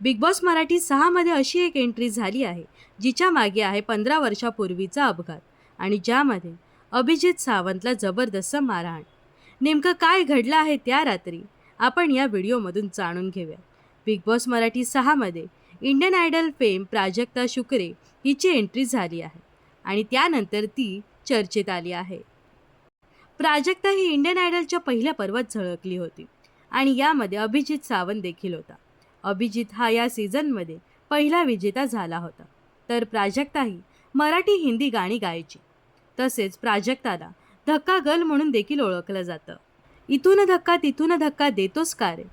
Big Boss Marathi सहामध्ये अशी एक एंट्री झाली आहे जिच्या मागे आहे पंधरा वर्षापूर्वीचा अपघात आणि ज्यामध्ये अभिजित सावंतला जबरदस्त मारहाण. नेमकं काय घडलं आहे त्या रात्री? आपण या व्हिडिओमधून जाणून घेऊया बिग बॉस मराठी सहामध्ये Indian idol fame Prajakta Shukre हिची एंट्री झाली आहे आणि त्यानंतर ती चर्चेत आली आहे. प्राजक्ता ही इंडियन आयडलच्या पहिल्या पर्वात झळकली होती आणि यामध्ये अभिजित सावंत देखील होता. अभिजित हा या सीझनमध्ये पहिला विजेता झाला होता. तर प्राजक्ताही मराठी हिंदी गाणी गायची. तसेच प्राजक्ताला धक्का गल म्हणून देखील ओळखलं जातं. इथून धक्का तिथून धक्का देतोस का रे?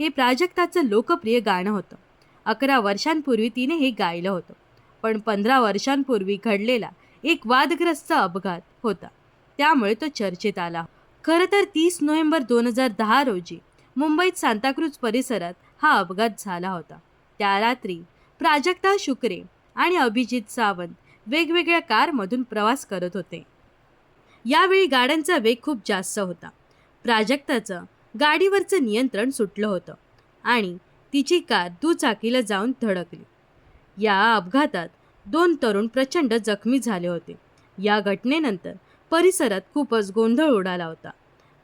हे प्राजक्ताचं लोकप्रिय गाणं होतं. अकरा वर्षांपूर्वी तिने हे गायलं होतं. पण पंधरा वर्षांपूर्वी घडलेला एक वादग्रस्त अपघात होता. त्यामुळे तो चर्चेत आला. खरं तर तीस नोव्हेंबर दोन हजार दहा रोजी मुंबईत सांताक्रूज परिसरात हा अपघात झाला होता. त्या रात्री प्राजक्ता शुक्रे आणि अभिजित सावंत वेगवेगळ्या कारमधून प्रवास करत होते. यावेळी गाड्यांचा वेग खूप जास्त होता. प्राजक्ताचं गाडीवरचं नियंत्रण सुटलं होतं आणि तिची कार दुचाकीला जाऊन धडकली. या अपघातात दोन तरुण प्रचंड जखमी झाले होते. या घटनेनंतर परिसरात खूपच गोंधळ उडाला होता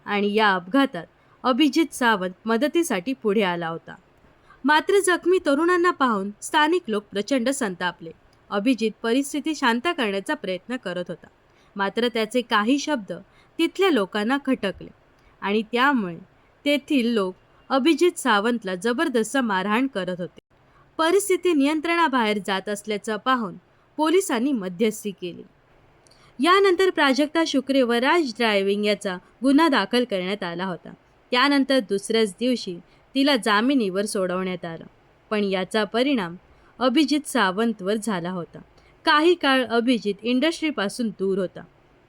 आणि या अपघातात अभिजित सावंत मदतीसाठी पुढे आला होता. मात्र जखमी तरुणांना पाहून स्थानिक लोक प्रचंड संतापले. अभिजित परिस्थिती शांत करण्याचा प्रयत्न करत होता. मात्र त्याचे काही शब्द तिथल्या लोकांना खटकले आणि त्यामुळे तेथील लोक अभिजित सावंतला जबरदस्त मारहाण करत होते. परिस्थिती नियंत्रणाबाहेर जात असल्याचं पाहून पोलिसांनी मध्यस्थी केली. यानंतर प्राजक्ता शुक्रे व राज ड्रायव्हिंग याचा गुन्हा दाखल करण्यात आला होता. त्यानंतर दुसऱ्याच दिवशी तिला जामिनीवर सोडवण्यात आलं. पण याचा परिणाम अभिजित सावंतवर झाला होता. काही काळ अभिजित इंडस्ट्रीपासून दूर होता.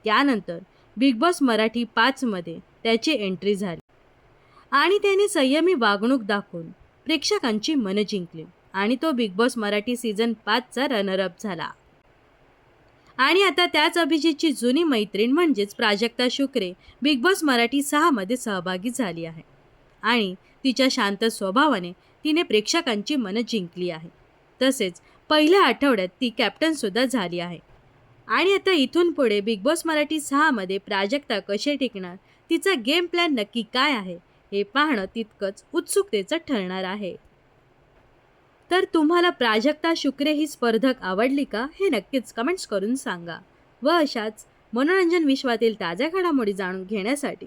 त्यानंतर बिग बॉस मराठी पाचमध्ये त्याची एंट्री झाली. आणि त्याने संयमी वागणूक दाखवून प्रेक्षकांची मनं जिंकली आणि तो बिग बॉस मराठी सीझन पाचचा रनरअप झाला. आणि आता त्याच अभिजितची जुनी मैत्रीण म्हणजेच प्राजक्ता शुक्रे बिग बॉस मराठी सहामध्ये सहभागी झाली आहे. आणि तिच्या शांत स्वभावाने तिने प्रेक्षकांची मनं जिंकली आहे. तसेच पहिल्या आठवड्यात ती कॅप्टनसुद्धा झाली आहे. आणि आता इथून पुढे बिग बॉस मराठी सहामध्ये प्राजक्ता कसे टिकणार? तिचा गेम प्लॅन नक्की काय आहे? हे पाहणं तितकंच उत्सुकतेचं ठरणार आहे. तर तुम्हाला प्राजक्ता शुक्रे ही स्पर्धक आवडली का? हे नक्कीच कमेंट्स करून सांगा. व अशाच मनोरंजन विश्वातील ताज्या घडामोडी जाणून घेण्यासाठी